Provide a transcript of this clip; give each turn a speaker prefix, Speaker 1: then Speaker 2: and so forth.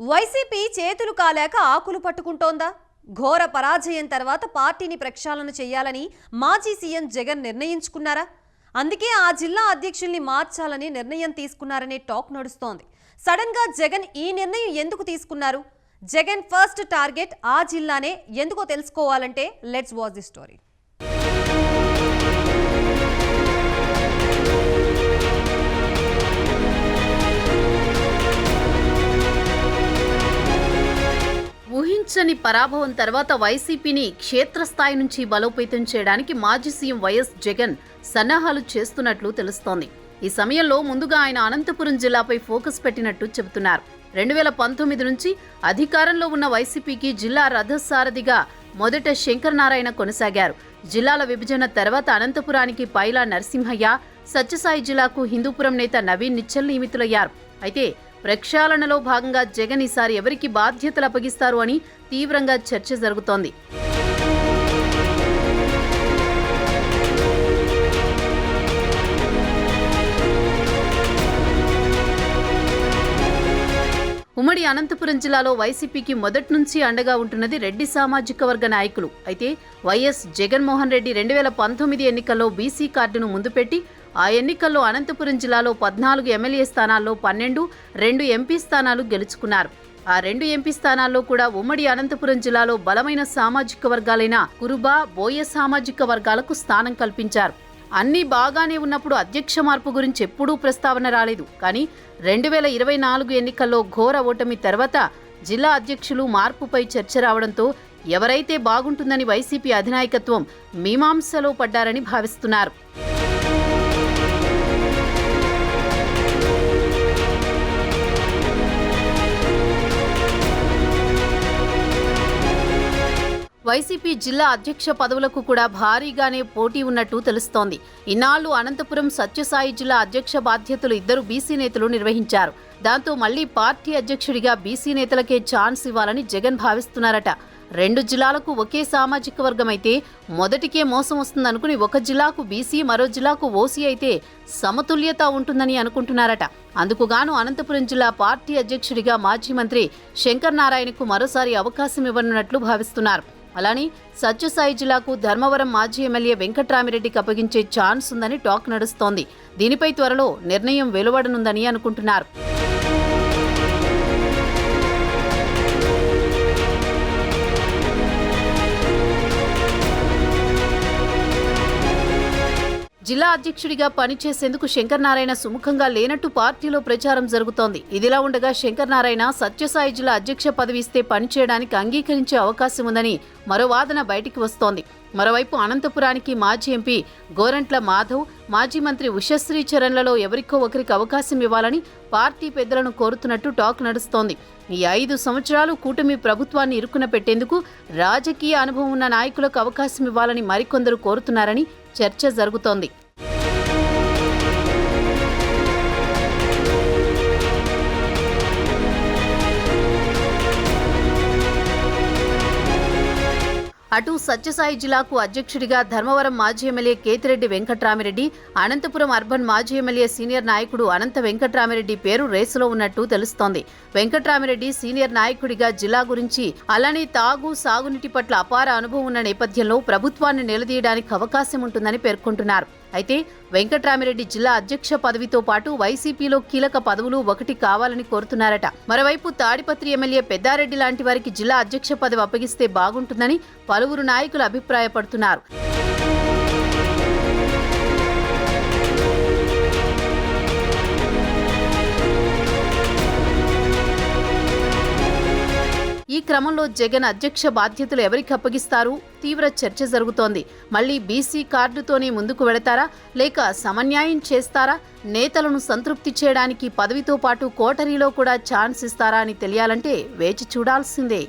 Speaker 1: YCP చేతులు కాలేక ఆకులు పట్టుకుంటోందా? ఘోర పరాజయం తర్వాత పార్టీని ప్రక్షాళన చేయాలని మాజీ సీఎం జగన్ నిర్ణయించుకున్నారా? అందుకే ఆ జిల్లా అధ్యక్షుల్ని మార్చాలని నిర్ణయం తీసుకున్నారనే టాక్ నడుస్తోంది. సడన్గా జగన్ ఈ నిర్ణయం ఎందుకు తీసుకున్నారు? జగన్ ఫస్ట్ టార్గెట్ ఆ జిల్లానే ఎందుకో తెలుసుకోవాలంటే లెట్స్ వాచ్ ది స్టోరీ.
Speaker 2: ఊహించని పరాభవం తర్వాత వైసీపీని క్షేత్రస్థాయి నుంచి బలోపేతం చేయడానికి మాజీ సీఎం వైఎస్ జగన్ సన్నాహాలు చేస్తున్నట్లు తెలుస్తోంది. ఈ సమయంలో ముందుగా ఆయన అనంతపురం జిల్లాపై ఫోకస్ పెట్టినట్టు చెబుతున్నారు. రెండు వేల పంతొమ్మిది నుంచి అధికారంలో ఉన్న వైసీపీకి జిల్లా రథసారథిగా మొదట శంకరనారాయణ కొనసాగారు. జిల్లాల విభజన తర్వాత అనంతపురానికి పైలా నరసింహయ్య సత్యసాయి జిల్లాకు హిందూపురం నేత నవీన్ నిచ్చల్ నియమితులయ్యారు. అయితే ప్రక్షాళనలో భాగంగా జగన్ ఈసారి ఎవరికి బాధ్యతలు అప్పగిస్తారు అని తీవ్రంగా చర్చ జరుగుతోంది. ఉమ్మడి అనంతపురం జిల్లాలో వైసీపీకి మొదటి నుంచి అండగా ఉంటున్నది రెడ్డి సామాజిక వర్గ నాయకులు. అయితే వైఎస్ జగన్మోహన్ రెడ్డి రెండు వేల పంతొమ్మిది ఎన్నికల్లో బీసీ కార్డును ముందు పెట్టి ఆ ఎన్నికల్లో అనంతపురం జిల్లాలో పద్నాలుగు ఎమ్మెల్యే స్థానాల్లో పన్నెండు రెండు ఎంపీ స్థానాలు గెలుచుకున్నారు. ఆ రెండు ఎంపీ స్థానాల్లో కూడా ఉమ్మడి అనంతపురం జిల్లాలో బలమైన సామాజిక వర్గాలైన కురుబా బోయ సామాజిక వర్గాలకు స్థానం కల్పించారు. అన్నీ బాగానే ఉన్నప్పుడు అధ్యక్ష మార్పు గురించి ఎప్పుడూ ప్రస్తావన రాలేదు. కానీ రెండు వేల ఇరవై నాలుగు ఎన్నికల్లో ఘోర ఓటమి తర్వాత జిల్లా అధ్యక్షులు మార్పుపై చర్చ రావడంతో ఎవరైతే బాగుంటుందని వైసీపీ అధినాయకత్వం మీమాంసలో పడ్డారని భావిస్తున్నారు. వైసీపీ జిల్లా అధ్యక్ష పదవులకు కూడా భారీగానే పోటీ ఉన్నట్టు తెలుస్తోంది. ఇన్నాళ్ళు అనంతపురం సత్యసాయి జిల్లా అధ్యక్ష బాధ్యతలు ఇద్దరు బీసీ నేతలు నిర్వహించారు. దాంతో మళ్ళీ పార్టీ అధ్యక్షుడిగా బీసీ నేతలకే ఛాన్స్ ఇవ్వాలని జగన్ భావిస్తున్నారట. రెండు జిల్లాలకు ఒకే సామాజిక వర్గం అయితే మొదటికే మోసం వస్తుందనుకుని ఒక జిల్లాకు బీసీ మరో జిల్లాకు ఓసీ అయితే సమతుల్యత ఉంటుందని అనుకుంటున్నారట. అందుకుగాను అనంతపురం జిల్లా పార్టీ అధ్యక్షుడిగా మాజీ మంత్రి శంకర్ నారాయణకు మరోసారి అవకాశం ఇవ్వనున్నట్లు భావిస్తున్నారు. అలానే సత్యసాయి జిల్లాకు ధర్మవరం మాజీ ఎమ్మెల్యే వెంకట్రామిరెడ్డికి అప్పగించే ఛాన్స్ ఉందని టాక్ నడుస్తోంది. దీనిపై త్వరలో నిర్ణయం వెలువడనుందని అనుకుంటున్నారు. జిల్లా అధ్యక్షుడిగా పనిచేసేందుకు శంకర్ నారాయణ సుముఖంగా లేనట్టు పార్టీలో ప్రచారం జరుగుతోంది. ఇదిలా ఉండగా శంకర్ నారాయణ సత్యసాయి జిల్లా అధ్యక్ష పదవి ఇస్తే పనిచేయడానికి అంగీకరించే అవకాశం ఉందని మరో వాదన బయటికి వస్తోంది. మరోవైపు అనంతపురానికి మాజీ ఎంపీ గోరంట్ల మాధవ్ మాజీ మంత్రి ఉషశ్రీ చరణ్లలో ఎవరికో ఒకరికి అవకాశం ఇవ్వాలని పార్టీ పెద్దలను కోరుతున్నట్టు టాక్ నడుస్తోంది. ఈ ఐదు సంవత్సరాలు కూటమి ప్రభుత్వాన్ని ఇరుకున పెట్టేందుకు రాజకీయ అనుభవం ఉన్న నాయకులకు అవకాశం ఇవ్వాలని మరికొందరు కోరుతున్నారని చర్చ జరుగుతోంది. అటు సత్యసాయి జిల్లాకు అధ్యక్షుడిగా ధర్మవరం మాజీ ఎమ్మెల్యే కేతిరెడ్డి వెంకట్రామిరెడ్డి అనంతపురం అర్బన్ మాజీ ఎమ్మెల్యే సీనియర్ నాయకుడు అనంత వెంకట్రామిరెడ్డి పేరు రేసులో ఉన్నట్టు తెలుస్తోంది. వెంకట్రామిరెడ్డి సీనియర్ నాయకుడిగా జిల్లా గురించి అలానే తాగు సాగునీటి పట్ల అపార అనుభవం ఉన్న నేపథ్యంలో ప్రభుత్వాన్ని నిలదీయడానికి అవకాశం ఉంటుందని పేర్కొంటున్నారు. అయితే వెంకట్రామిరెడ్డి జిల్లా అధ్యక్ష పదవితో పాటు వైసీపీలో కీలక పదవులు ఒకటి కావాలని కోరుతున్నారట. మరోవైపు తాడిపత్రి ఎమ్మెల్యే పెద్దారెడ్డి లాంటి వారికి జిల్లా అధ్యక్ష పదవి అప్పగిస్తే బాగుంటుందని పలువురు నాయకులు అభిప్రాయపడుతున్నారు. ఈ క్రమంలో జగన్ అధ్యక్ష బాధ్యతలు ఎవరికి అప్పగిస్తారు? తీవ్ర చర్చ జరుగుతోంది. మళ్ళీ బీసీ కార్డుతోనే ముందుకు వెళతారా? లేక సమన్యాయం చేస్తారా? నేతలను సంతృప్తి చేయడానికి పదవితో పాటు కోటరీలో కూడా ఛాన్స్ ఇస్తారా అని తెలియాలంటే వేచి చూడాల్సిందే.